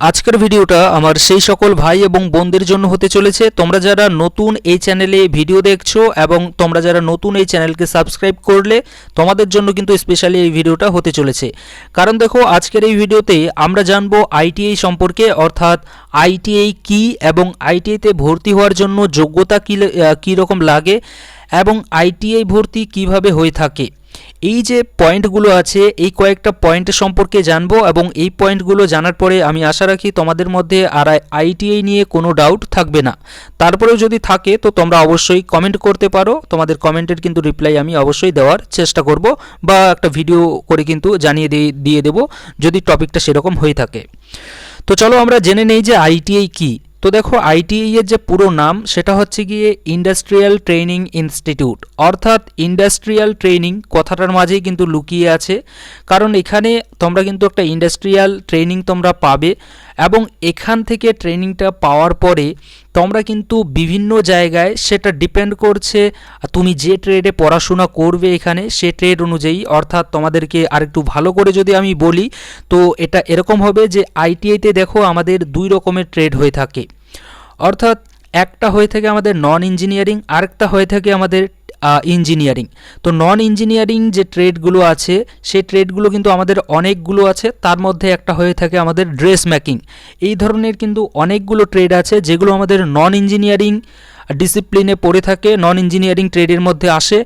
আজকের ভিডিওটা আমার সেই সকল ভাই এবং বোনদের জন্য হতে চলেছে। তোমরা যারা নতুন এই চ্যানেলে ভিডিও দেখছ এবং তোমরা যারা নতুন এই চ্যানেলকে সাবস্ক্রাইব করলে, তোমাদের জন্য কিন্তু স্পেশালি এই ভিডিওটা হতে চলেছে। কারণ দেখো, আজকের এই ভিডিওতে আমরা জানব আইটিআই সম্পর্কে, অর্থাৎ আইটিআই কি এবং আইটিআইতে ভর্তি হওয়ার জন্য যোগ্যতা কী কী রকম লাগে এবং আইটিআই ভর্তি কীভাবে হয়ে থাকে। এই যে পয়েন্টগুলো আছে, এই কয়েকটা পয়েন্ট সম্পর্কে জানব এবং এই পয়েন্টগুলো জানার পরে আমি আশা রাখি তোমাদের মধ্যে আর আইটিআই নিয়ে কোনো ডাউট থাকবে না। তারপরেও যদি থাকে, তো তোমরা অবশ্যই কমেন্ট করতে পারো। তোমাদের কমেন্টের কিন্তু রিপ্লাই আমি অবশ্যই দেওয়ার চেষ্টা করব বা একটা ভিডিও করে কিন্তু জানিয়ে দিয়ে দিয়ে দেবো যদি টপিকটা সেরকম হয়ে থাকে। তো চলো আমরা জেনে নেই যে আইটিআই কী। তো দেখো আইটিআই এর যে পুরো নাম, সেটা হচ্ছে গিয়ে ইন্ডাস্ট্রিয়াল ট্রেনিং ইনস্টিটিউট অর্থাৎ ইন্ডাস্ট্রিয়াল ট্রেনিং কথাটার মাঝেই কিন্তু লুকিয়ে আছে। কারণ এখানে তোমরা কিন্তু একটা ইন্ডাস্ট্রিয়াল ট্রেনিং তোমরা পাবে এবং এখান থেকে ট্রেনিংটা পাওয়ার পরে তোমরা কিন্তু বিভিন্ন জায়গায় সেটা ডিপেন্ড করছে তুমি যে ট্রেডে পড়াশোনা করবে এখানে, সে ট্রেড অনুযায়ী, অর্থাৎ তোমাদেরকে আরেকটু ভালো করে যদি আমি বলি, তো এটা এরকম হবে যে আইটিআইতে দেখো আমাদের দুই রকমের ট্রেড হয়ে থাকে। অর্থাৎ একটা হয়ে থাকে আমাদের নন ইঞ্জিনিয়ারিং আরেকটা হয়ে থাকে আমাদের ইঞ্জিনিয়ারিং তো নন ইঞ্জিনিয়ারিং যে ট্রেডগুলো আছে, সেই ট্রেডগুলো কিন্তু আমাদের অনেকগুলো আছে। তার মধ্যে একটা হয়ে থাকে আমাদের ড্রেস মেকিং এই ধরনের কিন্তু অনেকগুলো ট্রেড আছে, যেগুলো আমাদের নন ইঞ্জিনিয়ারিং ডিসিপ্লিনে পড়ে থাকে নন ইঞ্জিনিয়ারিং ট্রেডের মধ্যে আসে।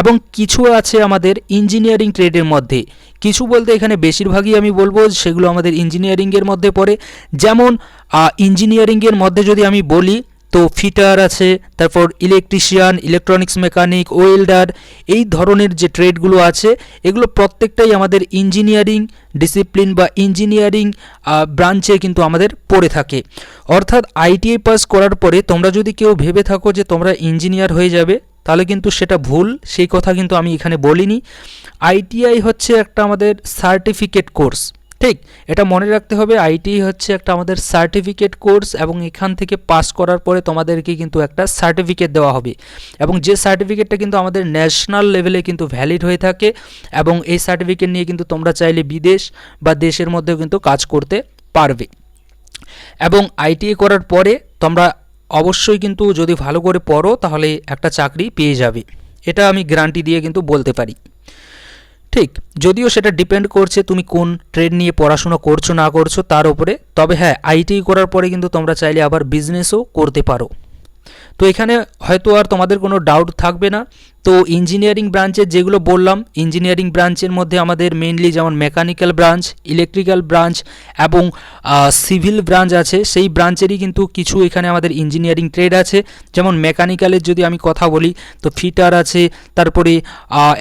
এবং কিছু আছে আমাদের ইঞ্জিনিয়ারিং ট্রেডের মধ্যে। কিছু বলতে এখানে বেশিরভাগই আমি বলব, সেগুলো আমাদের ইঞ্জিনিয়ারিংয়ের মধ্যে পড়ে। যেমন ইঞ্জিনিয়ারিংয়ের মধ্যে যদি আমি বলি তো ফিটার আছে, তারপর ইলেকট্রিশিয়ান ইলেকট্রনিক্স মেকানিক ওয়েল্ডার এই ধরনের যে ট্রেডগুলো আছে, এগুলো প্রত্যেকটাই আমাদের ইঞ্জিনিয়ারিং ডিসিপ্লিন বা ইঞ্জিনিয়ারিং ব্রাঞ্চে কিন্তু আমাদের পড়ে থাকে। অর্থাৎ আইটিআই পাস করার পরে তোমরা যদি কেউ ভেবে থাকো যে তোমরা ইঞ্জিনিয়ার হয়ে যাবে, তাহলে কিন্তু সেটা ভুল, সেই কথা কিন্তু আমি এখানে বলিনি। আইটিআই হচ্ছে একটা আমাদের সার্টিফিকেট কোর্স ঠিক, এটা মনে রাখতে হবে আইটি হচ্ছে একটা আমাদের সার্টিফিকেট কোর্স এবং এখান থেকে পাস করার পরে তোমাদেরকে কিন্তু একটা সার্টিফিকেট দেওয়া হবে। এবং যে সার্টিফিকেটটা কিন্তু আমাদের ন্যাশনাল লেভেলে কিন্তু ভ্যালিড হয়ে থাকে এবং এই সার্টিফিকেট নিয়ে কিন্তু তোমরা চাইলে বিদেশ বা দেশের মধ্যেও কিন্তু কাজ করতে পারবে। এবং আইটিআই করার পরে তোমরা অবশ্যই কিন্তু যদি ভালো করে পড়ো তাহলে একটা চাকরি পেয়ে যাবে। এটা আমি গ্যারান্টি দিয়ে কিন্তু বলতে পারি। ঠিক, যদিও সেটা ডিপেন্ড করছে তুমি কোন ট্রেড নিয়ে পড়াশোনা করছ না করছ তার উপরে, তবে হ্যাঁ আইটিআই করার পরে কিন্তু তোমরা চাইলে আবার বিজনেসও করতে পারো। তো এখানে হয়তো আর তোমাদের কোনো ডাউট থাকবে না। তো ইঞ্জিনিয়ারিং ব্রাঞ্চের যেগুলো বললাম ইঞ্জিনিয়ারিং ব্রাঞ্চের মধ্যে আমাদের মেনলি যেমন মেকানিক্যাল ব্রাঞ্চ ইলেকট্রিক্যাল ব্রাঞ্চ এবং সিভিল ব্রাঞ্চ আছে, সেই ব্রাঞ্চেরই কিন্তু কিছু এখানে আমাদের ইঞ্জিনিয়ারিং ট্রেড আছে। যেমন মেকানিক্যালের যদি আমি কথা বলি, তো ফিটার আছে, তারপরে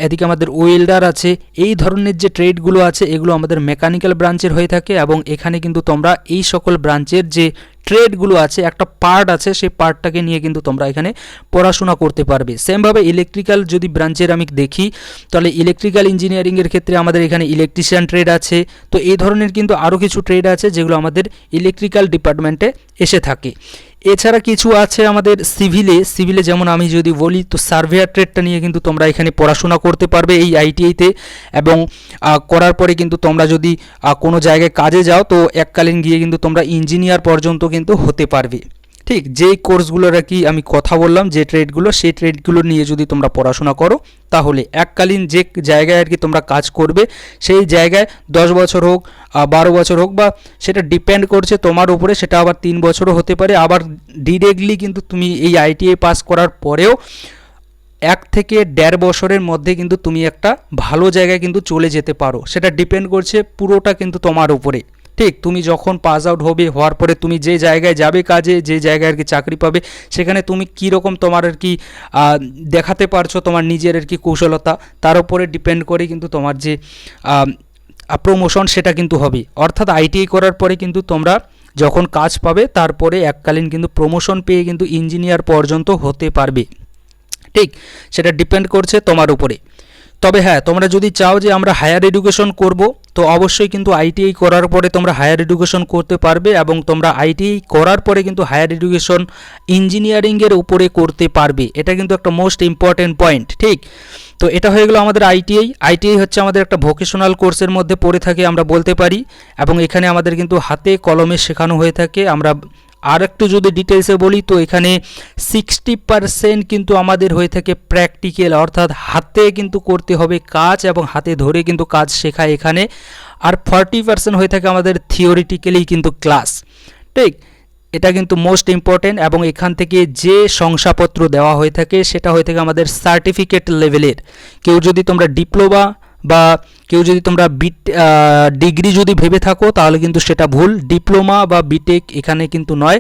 এদিকে আমাদের ওয়েল্ডার আছে, এই ধরনের যে ট্রেডগুলো আছে, এগুলো আমাদের মেকানিক্যাল ব্রাঞ্চের হয়ে থাকে এবং এখানে কিন্তু তোমরা এই সকল ব্রাঞ্চের যে ট্রেডগুলো আছে, একটা পার্ট আছে, সেই পার্টটাকে নিয়ে কিন্তু তোমরা এখানে পড়াশোনা করতে পারবে। সেমভাবে ইলেকট্রিক্যাল যদি ব্রাঞ্চের আমি দেখি, তাহলে ইলেকট্রিক্যাল ইঞ্জিনিয়ারিংয়ের ক্ষেত্রে আমাদের এখানে ইলেকট্রিশিয়ান ট্রেড আছে। তো এই ধরনের কিন্তু আরও কিছু ট্রেড আছে, যেগুলো আমাদের ইলেকট্রিক্যাল ডিপার্টমেন্টে এসে থাকে। এছাড়া কিছু আছে আমাদের সিভিলে সিভিলে যেমন আমি যদি বলি, তো সার্ভেয়ার ট্রেডটা নিয়ে কিন্তু তোমরা এখানে পড়াশোনা করতে পারবে এই আইটিআইতে এবং করার পরে কিন্তু তোমরা যদি কোনো জায়গায় কাজে যাও, তো এককালীন গিয়ে কিন্তু তোমরা ইঞ্জিনিয়ার পর্যন্ত কিন্তু হতে পারবে। ঠিক যেই কোর্সগুলোর আর কি আমি কথা বললাম, যে ট্রেডগুলো সেই ট্রেডগুলো নিয়ে যদি তোমরা পড়াশোনা করো, তাহলে এককালীন যে জায়গায় আর কি তোমরা কাজ করবে, সেই জায়গায় দশ বছর হোক বারো বছর হোক, বা সেটা ডিপেন্ড করছে তোমার উপরে, সেটা আবার তিন বছরও হতে পারে। আবার ডিরেক্টলি কিন্তু তুমি এই আইটিআই পাস করার পরেও এক থেকে দেড় বছরের মধ্যে কিন্তু তুমি একটা ভালো জায়গায় কিন্তু চলে যেতে পারো। সেটা ডিপেন্ড করছে পুরোটা কিন্তু তোমার উপরে। ঠিক তুমি যখন পাস আউট হবে, হওয়ার পরে তুমি যে জায়গায় যাবে কাজে, যে জায়গায় আর কি চাকরি পাবে, সেখানে তুমি কী রকম তোমার আর কি দেখাতে পারছ তোমার নিজের আর কি কৌশলতা, তার উপরে ডিপেন্ড করে কিন্তু তোমার যে প্রমোশন সেটা কিন্তু হবে। অর্থাৎ আইটিআই করার পরে কিন্তু তোমরা যখন কাজ পাবে, তারপরে এককালীন কিন্তু প্রমোশন পেয়ে কিন্তু ইঞ্জিনিয়ার পর্যন্ত হতে পারবে। ঠিক, সেটা ডিপেন্ড করছে তোমার উপরে। তবে হ্যাঁ তোমরা যদি চাও যে আমরা হায়ার এডুকেশন করব, তো অবশ্যই কিন্তু আইটিআই করার পরে তোমরা হায়ার এডুকেশন করতে পারবে এবং তোমরা আইটিআই করার পরে কিন্তু হায়ার এডুকেশন ইঞ্জিনিয়ারিংয়ের উপরে করতে পারবে। এটা কিন্তু একটা মোস্ট ইম্পর্ট্যান্ট পয়েন্ট ঠিক? তো এটা হয়ে গেলো আমাদের আইটিআই আইটিআই হচ্ছে আমাদের একটা ভোকেশনাল কোর্সের মধ্যে পড়ে থাকে, আমরা বলতে পারি। এবং এখানে আমাদের কিন্তু হাতে কলমে শেখানো হয়ে থাকে। আমরা আর একটু যদি ডিটেলসে বলি, তো এখানে সিক্সটি পারসেন্ট কিন্তু আমাদের হয়ে থাকে প্র্যাকটিক্যাল অর্থাৎ হাতে কিন্তু করতে হবে কাজ এবং হাতে ধরে কিন্তু কাজ শেখায় এখানে। আর ফর্টি পারসেন্ট হয়ে থাকে আমাদের থিওরিটিক্যালি কিন্তু ক্লাস ঠিক? এটা কিন্তু মোস্ট ইম্পর্টেন্ট এবং এখান থেকে যে শংসাপত্র দেওয়া হয়ে থাকে, সেটা হয়ে থাকে আমাদের সার্টিফিকেট লেভেলের কেউ যদি তোমরা ডিপ্লোমা বা কেউ যদি তোমরা বিট ডিগ্রি যদি ভেবে থাকো, তাহলে কিন্তু সেটা ভুল। ডিপ্লোমা বা বিটেক এখানে কিন্তু নয়।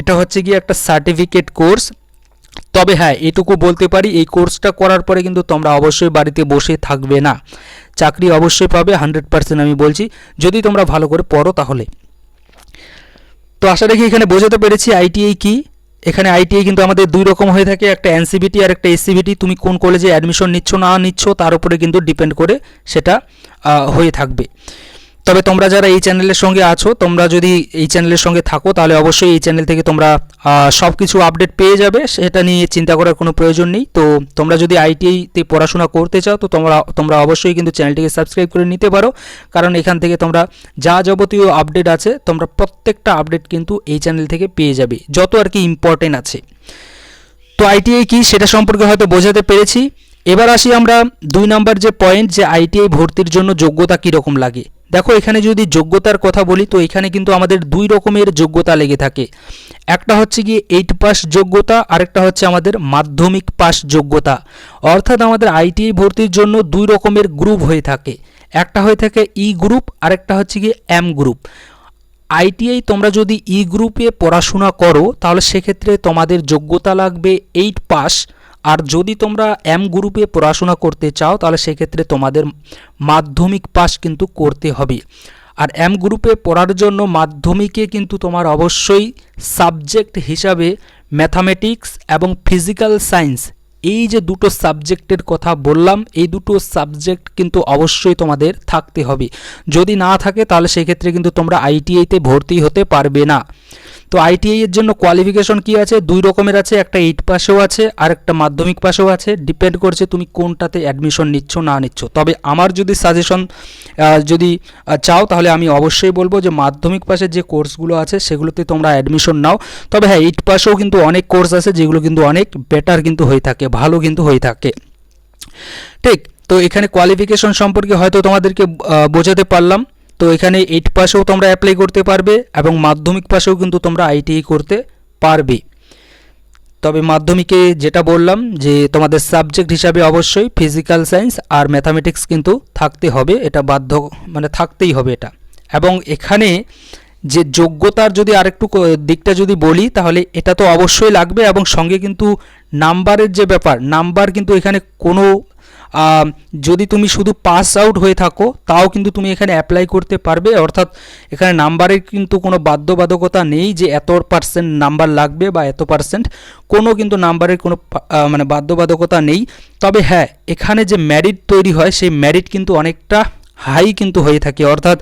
এটা হচ্ছে কি একটা সার্টিফিকেট কোর্স তবে হ্যাঁ এটুকু বলতে পারি, এই কোর্সটা করার পরে কিন্তু তোমরা অবশ্যই বাড়িতে বসে থাকবে না। চাকরি অবশ্যই পাবে হান্ড্রেড পার্সেন্ট আমি বলছি। যদি তোমরা ভালো করে পড়ো তাহলে। তো আশা রাখি এখানে বোঝাতে পেরেছি। আইটিআই কি? এখানে আইটিআই কিন্তু আমাদের দুই রকম হয়ে থাকে, একটা এনসিবিটি আর একটা এসসিবিটি তুমি কোন কলেজে অ্যাডমিশন নিচ্ছ, না নিচ্ছ, তার উপরে কিন্তু ডিপেন্ড করে সেটা হয়ে থাকবে। তবে তোমরা যারা এই চ্যানেলের সঙ্গে আছো, তোমরা যদি এই চ্যানেলের সঙ্গে থাকো, তাহলে অবশ্যই এই চ্যানেল থেকে তোমরা সব কিছু আপডেট পেয়ে যাবে। সেটা নিয়ে চিন্তা করার কোনো প্রয়োজন নেই। তো তোমরা যদি আইটিআইতে পড়াশোনা করতে চাও, তো তোমরা তোমরা অবশ্যই কিন্তু চ্যানেলটিকে সাবস্ক্রাইব করে নিতে পারো। কারণ এখান থেকে তোমরা যা যাবতীয় আপডেট আছে, তোমরা প্রত্যেকটা আপডেট কিন্তু এই চ্যানেল থেকে পেয়ে যাবে। যত আর কি ইম্পর্টেন্ট আছে। তো আইটিআই কি, সেটা সম্পর্কে হয়তো বোঝাতে পেরেছি। এবার আসি আমরা দুই নাম্বার যে পয়েন্ট যে আইটিআই ভর্তির জন্য যোগ্যতা কীরকম লাগে। দেখো, এখানে যদি যোগ্যতার কথা বলি, তো এখানে কিন্তু আমাদের দুই রকমের যোগ্যতা লেগে থাকে। একটা হচ্ছে গিয়ে এইট পাস যোগ্যতা, আরেকটা হচ্ছে আমাদের মাধ্যমিক পাস যোগ্যতা। অর্থাৎ আমাদের আইটিআই ভর্তির জন্য দুই রকমের গ্রুপ হয়ে থাকে। একটা হয়ে থাকে ই গ্রুপ আরেকটা হচ্ছে গিয়ে এম গ্রুপ আইটিআই তোমরা যদি ই গ্রুপে পড়াশোনা করো, তাহলে সেক্ষেত্রে তোমাদের যোগ্যতা লাগবে এইট পাস আর যদি তোমরা এম গ্রুপে পড়াশোনা করতে চাও, তাহলে সেক্ষেত্রে তোমাদের মাধ্যমিক পাস কিন্তু করতে হবে। আর এম গ্রুপে পড়ার জন্য মাধ্যমিকে কিন্তু তোমার অবশ্যই সাবজেক্ট হিসাবে ম্যাথামেটিক্স এবং ফিজিক্যাল সায়েন্স এই যে দুটো সাবজেক্টের কথা বললাম, এই দুটো সাবজেক্ট কিন্তু অবশ্যই তোমাদের থাকতে হবে। যদি না থাকে, তাহলে সেক্ষেত্রে কিন্তু তোমরা আইটিআইতে ভর্তি হতে পারবে না। তো আইটিআই এর জন্য কোয়ালিফিকেশন কি আছে? দুই রকমের আছে, একটা এইট পাসেও আছে, আর একটা মাধ্যমিক পাসেও আছে। ডিপেন্ড করছে তুমি কোনটাতে অ্যাডমিশন নিচ্ছ, না নিচ্ছ। তবে আমার যদি সাজেশন যদি চাও, তাহলে আমি অবশ্যই বলব যে মাধ্যমিক পাশের যে কোর্সগুলো আছে, সেগুলোতে তোমরা অ্যাডমিশন নাও। তবে হ্যাঁ এইট পাসেও কিন্তু অনেক কোর্স আছে, যেগুলো কিন্তু অনেক বেটার কিন্তু হয়ে থাকে, ভালো কিন্তু হয়ে থাকে। ঠিক, তো এখানে কোয়ালিফিকেশন সম্পর্কে হয়তো তোমাদেরকে বোঝাতে পারলাম। তো এখানে এইট পাসেও তোমরা অ্যাপ্লাই করতে পারবে এবং মাধ্যমিক পাসেও কিন্তু তোমরা আইটিআই করতে পারবে। তবে মাধ্যমিকে যেটা বললাম যে তোমাদের সাবজেক্ট হিসাবে অবশ্যই ফিজিক্যাল সায়েন্স আর ম্যাথামেটিক্স কিন্তু থাকতে হবে, এটা বাধ্য মানে থাকতেই হবে এটা। এবং এখানে যে যোগ্যতার যদি আরেকটু দিকটা যদি বলি, তাহলে এটা তো অবশ্যই লাগবে এবং সঙ্গে কিন্তু নাম্বারের যে ব্যাপার নাম্বার কিন্তু এখানে কোনো যদি তুমি শুধু পাস আউট হয়ে থাকো, তাও কিন্তু তুমি এখানে অ্যাপ্লাই করতে পারবে। অর্থাৎ এখানে নাম্বারের কিন্তু কোনো বাধ্যবাধকতা নেই যে এত পার্সেন্ট নাম্বার লাগবে বা এত পার্সেন্ট কোনো কিন্তু নাম্বারের কোনো মানে বাধ্যবাধকতা নেই। তবে হ্যাঁ এখানে যে ম্যারিট তৈরি হয়, সেই ম্যারিট কিন্তু অনেকটা হাই কিন্তু হয়ে থাকে। অর্থাৎ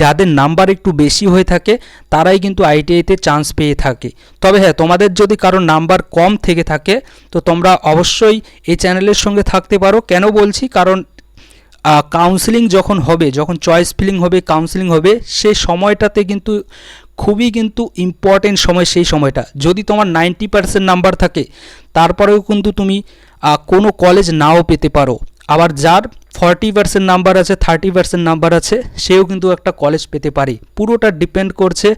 যাদের নাম্বার একটু বেশি হয়ে থাকে, তারাই কিন্তু আইটিআইতে চান্স পেয়ে থাকে। তবে হ্যাঁ তোমাদের যদি কারোর নাম্বার কম থেকে থাকে, তো তোমরা অবশ্যই এই চ্যানেলের সঙ্গে থাকতে পারো। কেন বলছি? কারণ কাউন্সিলিং যখন হবে, যখন চয়েস ফিলিং হবে কাউন্সিলিং হবে, সে সময়টাতে কিন্তু খুবই কিন্তু ইম্পর্টেন্ট সময় সেই সময়টা। যদি তোমার নাইনটি পার্সেন্ট নাম্বার থাকে, তারপরেও কিন্তু তুমি কোনো কলেজ নাও পেতে পারো। আবার যার ফর্টি পার্সেন্ট নাম্বার আছে থার্টি পার্সেন্ট নাম্বার আছে, সেও কিন্তু একটা কলেজ পেতে পারে। পুরোটা ডিপেন্ড করছে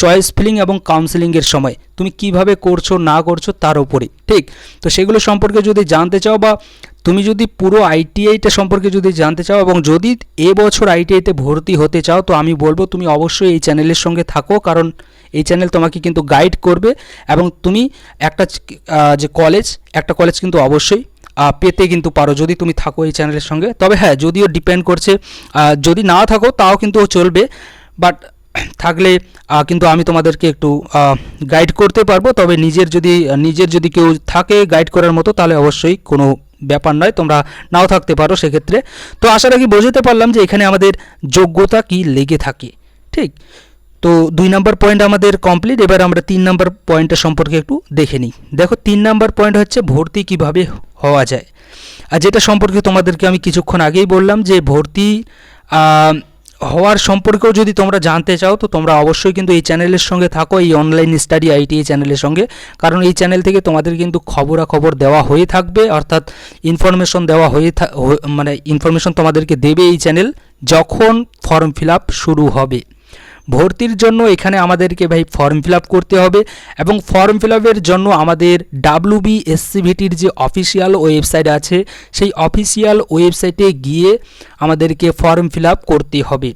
চয়েস ফিলিং এবং কাউন্সিলিংয়ের সময়। তুমি কীভাবে করছ, না করছ, তার উপরে। ঠিক? তো সেগুলো সম্পর্কে যদি জানতে চাও বা তুমি যদি পুরো আইটিআইটা সম্পর্কে যদি জানতে চাও এবং যদি এবছর আইটিআইতে ভর্তি হতে চাও, তো আমি বলব তুমি অবশ্যই এই চ্যানেলের সঙ্গে থাকো, কারণ এই চ্যানেল তোমাকে কিন্তু গাইড করবে এবং তুমি একটা যে কলেজ একটা কলেজ কিন্তু অবশ্যই পেতে কিন্তু পারো যদি তুমি থাকো এই চ্যানেলের সঙ্গে। তবে হ্যাঁ যদিও ডিপেন্ড করছে যদি না থাকো তাও কিন্তু চলবে। বাট থাকলে কিন্তু আমি তোমাদেরকে একটু গাইড করতে পারব। তবে নিজের যদি নিজের যদি কেউ থাকে গাইড করার মতো, তাহলে অবশ্যই কোনো ব্যাপার নয়, তোমরা নাও থাকতে পারো সেক্ষেত্রে। তো আশা রাখি বোঝাতে পারলাম যে এখানে আমাদের যোগ্যতা কি লেগে থাকে, ঠিক? তো দুই নাম্বার পয়েন্ট আমাদের কমপ্লিট এবার আমরা তিন নাম্বার পয়েন্টের সম্পর্কে একটু দেখে নিই। দেখো, তিন নাম্বার পয়েন্ট হচ্ছে ভর্তি কীভাবে হওয়া যায়। আর যেটা সম্পর্কে তোমাদেরকে আমি কিছুক্ষণ আগেই বললাম যে ভর্তি হওয়ার সম্পর্কেও যদি তোমরা জানতে চাও, তো তোমরা অবশ্যই কিন্তু এই চ্যানেলের সঙ্গে থাকো, এই অনলাইন স্টাডি আইটিআই চ্যানেলের সঙ্গে। কারণ এই চ্যানেল থেকে তোমাদের কিন্তু খবরাখবর দেওয়া হয়ে থাকবে, অর্থাৎ ইনফরমেশন দেওয়া হয়ে- মানে ইনফরমেশন তোমাদেরকে দেবে এই চ্যানেল যখন ফর্ম ফিল শুরু হবে। ভর্তির জন্য এখানে আমাদেরকে ভাই ফর্ম ফিল করতে হবে এবং ফর্ম ফিল জন্য আমাদের ডাব্লু বি যে অফিসিয়াল ওয়েবসাইট আছে, সেই অফিসিয়াল ওয়েবসাইটে গিয়ে আমাদেরকে ফর্ম ফিল করতে হবে।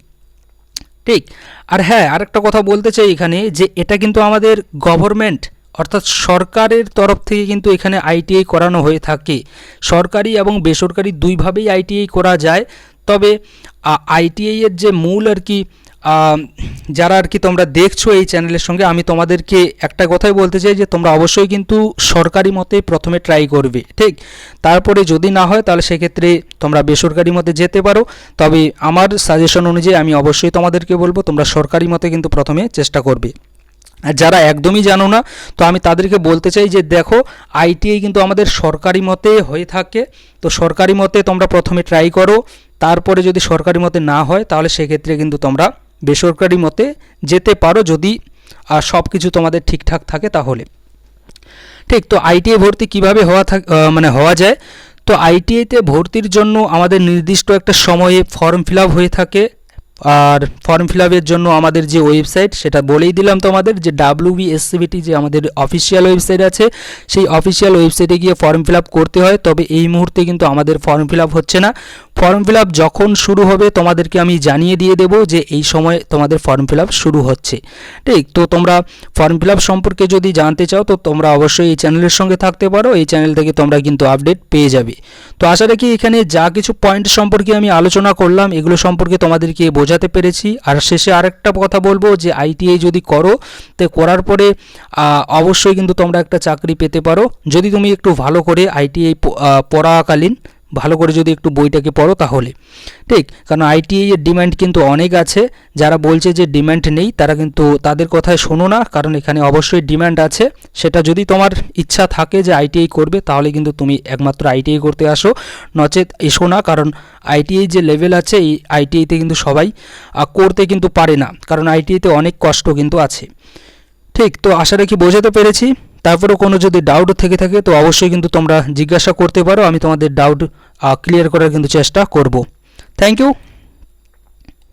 ঠিক? আর হ্যাঁ আরেকটা কথা বলতে চাই এখানে যে এটা কিন্তু আমাদের গভর্নমেন্ট অর্থাৎ সরকারের তরফ থেকে কিন্তু এখানে আইটিআই করানো হয়ে থাকে। সরকারি এবং বেসরকারি দুইভাবেই আইটিআই করা যায়। তবে আইটিআই এর যে মূল আর কি যারা আর কি তোমরা দেখছ এই চ্যানেলের সঙ্গে, আমি তোমাদেরকে একটা কথাই বলতে চাই যে তোমরা অবশ্যই কিন্তু সরকারি মতে প্রথমে ট্রাই করবে, ঠিক? তারপরে যদি না হয়, তাহলে সেক্ষেত্রে তোমরা বেসরকারি মতে যেতে পারো। তবে আমার সাজেশন অনুযায়ী আমি অবশ্যই তোমাদেরকে বলব, তোমরা সরকারি মতে কিন্তু প্রথমে চেষ্টা করবে। আর যারা একদমই জানো না, তো আমি তাদেরকে বলতে চাই যে দেখো আইটিআই কিন্তু আমাদের সরকারি মতে হয়ে থাকে। তো সরকারি মতে তোমরা প্রথমে ট্রাই করো। তারপরে যদি সরকারি মতে না হয়, তাহলে সেক্ষেত্রে কিন্তু তোমরা বেসরকারি মতে যেতে পারো যদি, আর সব কিছু তোমাদের ঠিকঠাক থাকে তাহলে। ঠিক, তো আইটিআই ভর্তি কীভাবে হওয়া থাক মানে হওয়া যায়? তো আইটিআইতে ভর্তির জন্য আমাদের নির্দিষ্ট একটা সময়ে ফর্ম ফিল হয়ে থাকে। আর ফর্ম ফিল জন্য আমাদের যে ওয়েবসাইট সেটা বলেই দিলাম তোমাদের যে ডাব্লিউ বিএসসিবিটি যে আমাদের অফিসিয়াল ওয়েবসাইট আছে, সেই অফিসিয়াল ওয়েবসাইটে গিয়ে ফর্ম ফিল করতে হয়। তবে এই মুহূর্তে কিন্তু আমাদের ফর্ম ফিল হচ্ছে না। ফর্ম ফিল যখন শুরু হবে, তোমাদেরকে আমি জানিয়ে দিয়ে দেবো যে এই সময় তোমাদের ফর্ম ফিল শুরু হচ্ছে। ঠিক? তো তোমরা ফর্ম ফিল সম্পর্কে যদি জানতে চাও, তো তোমরা অবশ্যই এই চ্যানেলের সঙ্গে থাকতে পারো। এই চ্যানেল থেকে তোমরা কিন্তু আপডেট পেয়ে যাবে। তো আশা রাখি এখানে যা কিছু পয়েন্ট সম্পর্কে আমি আলোচনা করলাম, এগুলো সম্পর্কে তোমাদেরকে বোঝাতে পেরেছি। আর শেষে আরেকটা কথা বলব যে আইটিআই যদি করো, তো করার পরে অবশ্যই কিন্তু তোমরা একটা চাকরি পেতে পারো। যদি তুমি একটু ভালো করে আইটিআই পড়াকালীন ভালো করে যদি একটু বইটাকে পড়ো তাহলে। ঠিক? কারণ আইটিআই এর ডিমান্ড কিন্তু অনেক আছে। যারা বলছে যে ডিমান্ড নেই, তারা কিন্তু তাদের কথায় শোনো না, কারণ এখানে অবশ্যই ডিমান্ড আছে। সেটা যদি তোমার ইচ্ছা থাকে যে আইটিআই করবে, তাহলে কিন্তু তুমি একমাত্র আইটিআই করতে আসো। নচেত এসো না, কারণ আইটিআই যে লেভেল আছে, এই আইটিআইতে কিন্তু সবাই করতে কিন্তু পারে না। কারণ আইটিআইতে অনেক কষ্ট কিন্তু আছে। ঠিক? তো আশা রাখি বোঝাতে পেরেছি। তারপরেও কোনো যদি ডাউট থেকে থাকে, তো অবশ্যই কিন্তু তোমরা জিজ্ঞাসা করতে পারো, আমি তোমাদের ডাউট ক্লিয়ার করার কিন্তু চেষ্টা করব। Thank you